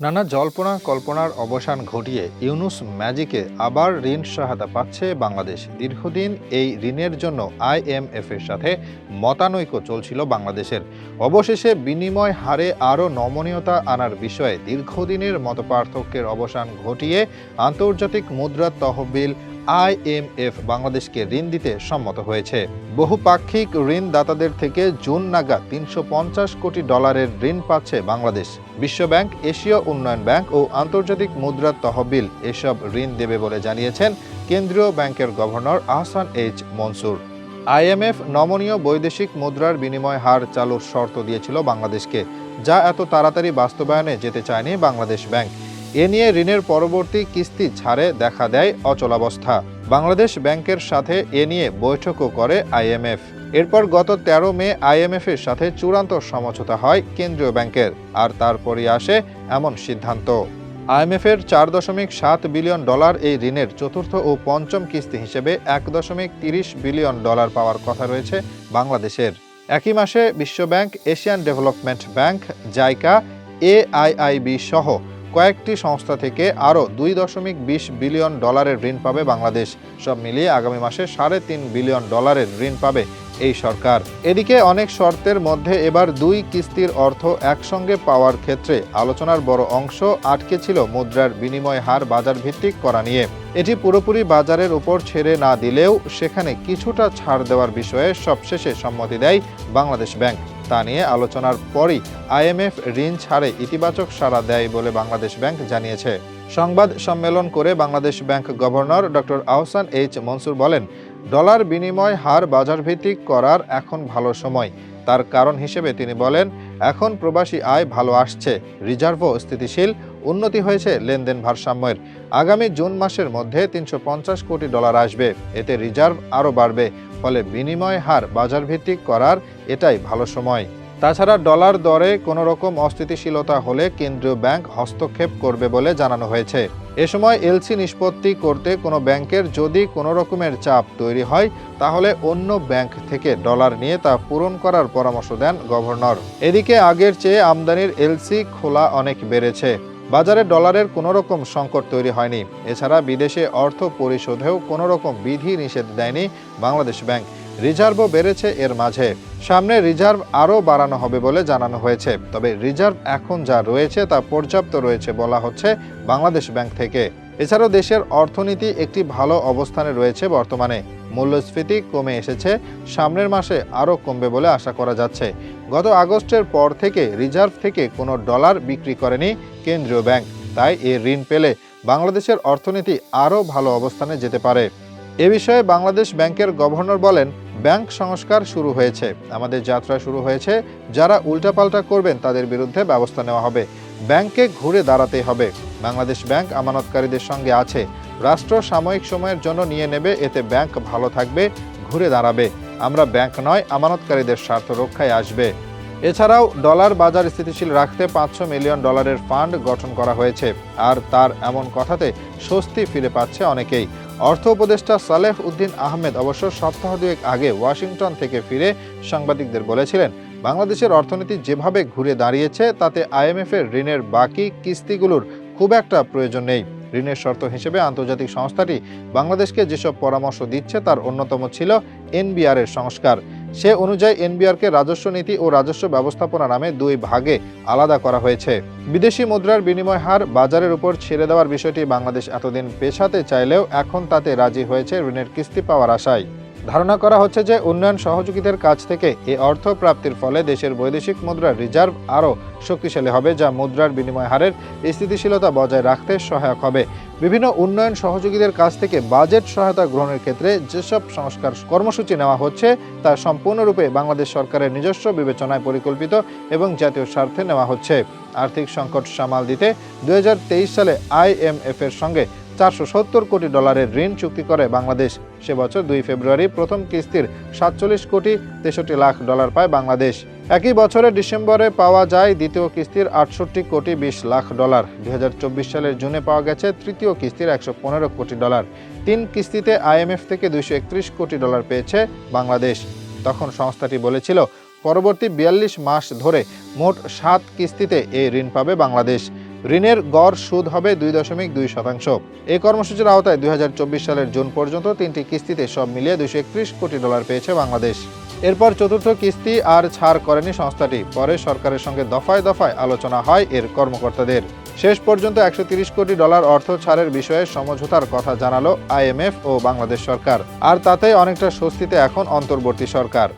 নানা জল্পনা কল্পনার অবসান ঘটিয়ে ইউনুস ম্যাজিকে আবার ঋণ সহায়তা পাচ্ছে বাংলাদেশ। দীর্ঘদিন এই ঋণের জন্য আইএমএফ এর সাথে মতানৈক্য চলছিল বাংলাদেশের। অবশেষে বিনিময় হারে আরও নমনীয়তা আনার বিষয়ে দীর্ঘদিনের মতপার্থক্যের অবসান ঘটিয়ে আন্তর্জাতিক মুদ্রা তহবিল আইএমএফ বাংলাদেশকে ঋণ দিতে সম্মত হয়েছে। বহুপাক্ষিক ঋণদাতাদের থেকে জুন নাগাদ তিনশো পঞ্চাশ কোটি ডলারের ঋণ পাচ্ছে বাংলাদেশ। বিশ্বব্যাংক, এশীয় উন্নয়ন ব্যাংক ও আন্তর্জাতিক মুদ্রা তহবিল এসব ঋণ দেবে বলে জানিয়েছেন কেন্দ্রীয় ব্যাংকের governor Ahsan H Mansur. IMF নমনীয় বৈদেশিক মুদ্রার বিনিময় হার চালুর শর্ত দিয়েছিল বাংলাদেশকে, যা এত তাড়াতাড়ি বাস্তবায়নে যেতে চায়নি বাংলাদেশ ব্যাংক। এ নিয়ে ঋণের পরবর্তী কিস্তি ছাড়ে দেখা দেয় অচলাবস্থা। বাংলাদেশ ব্যাংকের সাথে এ নিয়ে বৈঠকও করে আইএমএফ। এরপর গত ১৩ মে আইএমএফ এর সাথে চূড়ান্ত সমঝোতা হয় কেন্দ্রীয় ব্যাংকের, আর তারপরই আসে এমন সিদ্ধান্ত। আইএমএফ এর চার দশমিক সাত বিলিয়ন ডলার এই ঋণের চতুর্থ ও পঞ্চম কিস্তি হিসেবে এক দশমিক তিরিশ বিলিয়ন ডলার পাওয়ার কথা রয়েছে বাংলাদেশের। একই মাসে বিশ্বব্যাংক, Asian development bank, JICA AIIB সহ কয়েকটি সংস্থা থেকে আরও দুই দশমিক বিশ বিলিয়ন ডলারের ঋণ পাবে বাংলাদেশ। সব মিলিয়ে আগামী মাসে সাড়ে তিন বিলিয়ন ডলারের ঋণ পাবে এই সরকার। এদিকে অনেক শর্তের মধ্যে এবার দুই কিস্তির অর্থ একসঙ্গে পাওয়ার ক্ষেত্রে আলোচনার বড় অংশ আটকে ছিল মুদ্রার বিনিময় হার বাজার ভিত্তিক করা নিয়ে। এটি পুরোপুরি বাজারের উপর ছেড়ে না দিলেও সেখানে কিছুটা ছাড় দেওয়ার বিষয়ে সবশেষে সম্মতি দেয় বাংলাদেশ ব্যাংক। তা নিয়ে আলোচনার পরই আইএমএফ ঋণ ছাড়ে ইতিবাচক সাড়া দেয় বলে বাংলাদেশ ব্যাংক জানিয়েছে। সংবাদ সম্মেলন করে Bangladesh bank governor doctor Ahsan H Mansur বলেন, ডলার বিনিময় হার বাজারভিত্তিক করার এখন ভালো সময়। তার কারণ হিসেবে তিনি বলেন, এখন প্রবাসী আয় ভালো আসছে। রিজার্ভও স্থিতিশীল। উন্নতি হয়েছে লেনদেন ভারসাম্যের। আগামী জুন মাসের মধ্যে তিনশো পঞ্চাশ কোটি ডলার আসবে। এতে রিজার্ভ আরও বাড়বে, ফলে বিনিময় হার বাজারভিত্তিক করার এটাই ভালো সময়। তাছাড়া ডলার দরে কোনো রকম অস্থিতিশীলতা হলে কেন্দ্রীয় ব্যাংক হস্তক্ষেপ করবে বলে জানানো হয়েছে। এ সময় এলসি নিষ্পত্তি করতে কোনো ব্যাংকের যদি কোনো রকমের চাপ তৈরি হয়, তাহলে অন্য ব্যাংক থেকে ডলার নিয়ে তা পূরণ করার পরামর্শ দেন গভর্নর। এদিকে আগের চেয়ে আমদানির এলসি খোলা অনেক বেড়েছে। বাজারে ডলারের কোনো রকম সংকট তৈরি হয়নি। এছাড়া বিদেশে অর্থ পরিশোধেও কোনো রকম বিধি নিষেধ দেয়নি বাংলাদেশ ব্যাংক। রিজার্ভও বেড়েছে এর মাঝে। সামনে রিজার্ভ আরও বাড়ানো হবে বলে জানানো হয়েছে। তবে রিজার্ভ এখন যা রয়েছে তা পর্যাপ্ত রয়েছে বলা হচ্ছে বাংলাদেশ ব্যাংক থেকে। এছাড়াও দেশের অর্থনীতি একটি ভালো অবস্থানে রয়েছে বর্তমানে। মূল্যস্ফীতি কমে এসেছে। সামনের মাসে আরও কমবে বলে আশা করা যাচ্ছে। গত আগস্টের পর থেকে রিজার্ভ থেকে কোনো ডলার বিক্রি করেনি কেন্দ্রীয় ব্যাংক। তাই এ ঋণ পেলে বাংলাদেশের অর্থনীতি আরও ভালো অবস্থানে যেতে পারে। এ বিষয়ে বাংলাদেশ ব্যাংকের গভর্নর বলেন, ব্যাংক সংস্কার শুরু হয়েছে। আমাদের যাত্রা শুরু হয়েছে। যারা উল্টাপাল্টা করবেন, তাদের বিরুদ্ধে ব্যবস্থা নেওয়া হবে। ব্যাংকে ঘুরে দাঁড়াতে হবে। বাংলাদেশ ব্যাংক আমানতকারীদের সঙ্গে আছে। রাষ্ট্র সাময়িক সময়ের জন্য নিয়ে নেবে। এতে ব্যাংক ভালো থাকবে, ঘুরে দাঁড়াবে। আমরা ব্যাংক নয়, আমানতকারীদের স্বার্থ রক্ষায় আসবে। এছাড়াও ডলার বাজার স্থিতিশীল রাখতে পাঁচশো মিলিয়ন ডলারের ফান্ড গঠন করা হয়েছে। আর তার এমন কথাতে স্বস্তি ফিরে পাচ্ছে অনেকেই। অর্থ উপদেষ্টা সালেহ উদ্দিন আহমেদ অবশ্য সপ্তাহ দুয়েক আগে ওয়াশিংটন থেকে ফিরে সাংবাদিকদের বলেছিলেন, বাংলাদেশের অর্থনীতি যেভাবে ঘুরে দাঁড়িয়েছে, তাতে আইএমএফের ঋণের বাকি কিস্তিগুলোর খুব একটা প্রয়োজন নেই। ঋণের শর্ত হিসেবে আন্তর্জাতিক সংস্থাটি বাংলাদেশকে যেসব পরামর্শ দিচ্ছে তার অন্যতম ছিল এনবিআর এর সংস্কার। সে অনুযায়ী এনবিআরকে রাজস্ব নীতি ও রাজস্ব ব্যবস্থাপনা নামে দুই ভাগে আলাদা করা হয়েছে। বিদেশি মুদ্রার বিনিময় হার বাজারের উপর ছেড়ে দেওয়ার বিষয়টি বাংলাদেশ এতদিন পেশাতে চাইলেও এখন তাতে রাজি হয়েছে ঋণের কিস্তি পাওয়ার আশায়। ধারণা করা হচ্ছে যে উন্নয়ন সহযোগীদের কাছ থেকে এ অর্থ প্রাপ্তির ফলে দেশের বৈদেশিক মুদ্রার রিজার্ভ আরও শক্তিশালী হবে, যা মুদ্রার বিনিময় হারের স্থিতিশীলতা বজায় রাখতে সহায়ক হবে। বিভিন্ন উন্নয়ন সহযোগীদের কাছ থেকে বাজেট সহায়তা গ্রহণের ক্ষেত্রে যেসব সংস্কার কর্মসূচি নেওয়া হচ্ছে, তা সম্পূর্ণরূপে বাংলাদেশ সরকারের নিজস্ব বিবেচনায় পরিকল্পিত এবং জাতীয় স্বার্থে নেওয়া হচ্ছে। আর্থিক সংকট সামাল দিতে দু হাজার তেইশ সালে আইএমএফ এর সঙ্গে চারশো সত্তর কোটি ডলারের ঋণ চুক্তি করে বাংলাদেশ। সে বছর দুই ফেব্রুয়ারি প্রথম কিস্তির সাতচল্লিশ কোটি তেষট্টি লাখ ডলার পায় বাংলাদেশ। একই বছরের ডিসেম্বরে পাওয়া যায় দ্বিতীয় কিস্তির আটষট্টি কোটি বিশ লাখ ডলার। দু হাজার চব্বিশ সালের জুনে পাওয়া গেছে তৃতীয় কিস্তির একশো পনেরো কোটি ডলার। তিন কিস্তিতে আইএমএফ থেকে দুইশো একত্রিশ কোটি ডলার পেয়েছে বাংলাদেশ। তখন সংস্থাটি বলেছিল, পরবর্তী বিয়াল্লিশ মাস ধরে মোট সাত কিস্তিতে এই ঋণ পাবে বাংলাদেশ। ঋণের গড় সুদ হবে দুই দশমিক দুই শতাংশ। এই কর্মসূচির আওতায় দুই হাজার চব্বিশ সালের জুন পর্যন্ত তিনটি কিস্তিতে সব মিলিয়ে একত্রিশ কোটি ডলার পেয়েছে বাংলাদেশ। এরপর চতুর্থ কিস্তি আর ছাড় করেনি সংস্থাটি। পরে সরকারের সঙ্গে দফায় দফায় আলোচনা হয় এর কর্মকর্তাদের। শেষ পর্যন্ত একশো কোটি ডলার অর্থ ছাড়ের বিষয়ে সমঝোতার কথা জানালো আইএমএফ ও বাংলাদেশ সরকার। আর তাতে অনেকটা স্বস্তিতে এখন অন্তর্বর্তী সরকার।